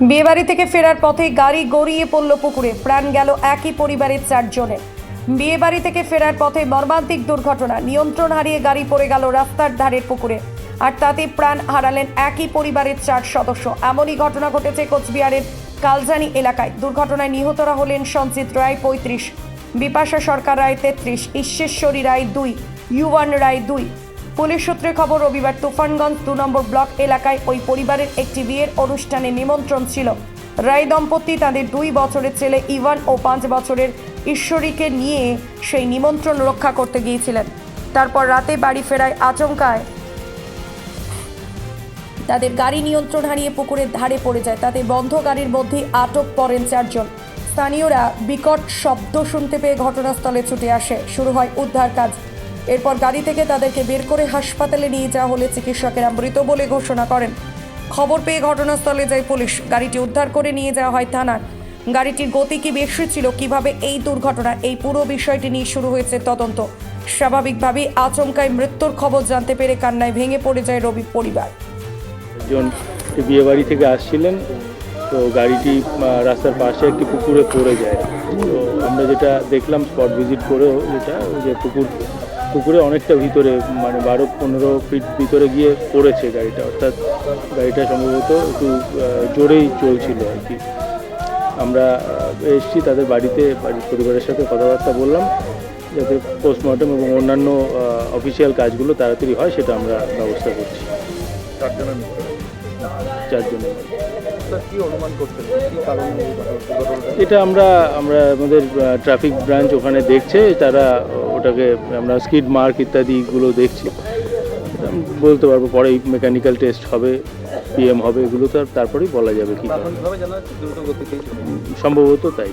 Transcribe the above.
বিয়েবাড়ি থেকে ফেরার পথে গাড়ি গড়িয়ে পড়ল পুকুরে। প্রাণ গেল একই পরিবারের চারজনের। বিয়েবাড়ি থেকে ফেরার পথে মর্মান্তিক দুর্ঘটনা। নিয়ন্ত্রণ হারিয়ে গাড়ি পড়ে গেল রাস্তার ধারের পুকুরে। আর তাতে প্রাণ হারালেন একই পরিবারের চার সদস্য। এমনই ঘটনা ঘটেছে কোচবিহারের কালজানি এলাকায়। দুর্ঘটনায় নিহতরা হলেন সঞ্জিত রায় পঁয়ত্রিশ, বিপাশা সরকার রায় তেত্রিশ, ঈশ্বেশ্বরী রায় দুই ইউয়ান রায় দুই। পুলিশ সূত্রে খবর, রবিবার তুফানগঞ্জ দু নম্বর ব্লক এলাকায় ওই পরিবারের একটি বিয়ের অনুষ্ঠানে নিমন্ত্রণ ছিল। রায় দম্পতি তাদের দুই বছরের ছেলে ইভান ও পাঁচ বছরের ঈশ্বরীকে নিয়ে সেই নিমন্ত্রণ রক্ষা করতে গিয়েছিলেন। তারপর রাতে বাড়ি ফেরায় আচমকায় তাদের গাড়ি নিয়ন্ত্রণ হারিয়ে পুকুরের ধারে পড়ে যায়। তাতে বন্ধ গাড়ির মধ্যে আটক পড়েন চারজন। স্থানীয়রা বিকট শব্দ শুনতে পেয়ে ঘটনাস্থলে ছুটে আসে। শুরু হয় উদ্ধার কাজ। এরপর গাড়ি থেকে তাদেরকে বের করে হাসপাতালে নিয়ে যাওয়া হলে চিকিৎসকেরা মৃত বলে ঘোষণা করেন। খবর পেয়ে ঘটনাস্থলে যায় পুলিশ। গাড়িটি উদ্ধার করে নিয়ে যাওয়া হয় থানার। গাড়িটির গতি কি বেশি ছিল, কীভাবে এই দুর্ঘটনা, এই পুরো বিষয়টি নিয়ে শুরু হয়েছে তদন্ত। স্বাভাবিকভাবেই আচমকায় মৃত্যুর খবর জানতে পেরে কান্নায় ভেঙে পড়ে যায় রবি পরিবার। একজন বিয়ে বাড়ি থেকে আসছিলেন, তো গাড়িটি রাস্তার পাশে একটি পুকুরে পড়ে যায়। তো আমরা যেটা দেখলাম স্পট ভিজিট করেও যেটা, যে পুকুর পুকুরে অনেকটা ভিতরে মানে বারো পনেরো ফিট ভিতরে গিয়ে পড়েছে গাড়িটা। অর্থাৎ গাড়িটা সম্ভবত একটু জোরেই চলছিল আর কি। আমরা এসছি তাদের বাড়িতে, বাড়ির পরিবারের সাথে কথাবার্তা বললাম, যাতে পোস্টমর্টম এবং অন্যান্য অফিসিয়াল কাজগুলো তাড়াতাড়ি হয়, সেটা আমরা ব্যবস্থা করছি। চারজনের কি অনুমান করছেন? এটা আমরা আমরা আমাদের ট্রাফিক ব্রাঞ্চ ওখানে দেখছে তারা ওটাকে আমরা স্কিড মার্ক ইত্যাদিগুলো দেখছি। বলতে পারব পরে মেকানিক্যাল টেস্ট হবে পিএম হবে এগুলো তো আর তারপরেই বলা যাবে কি। সম্ভবত তাই।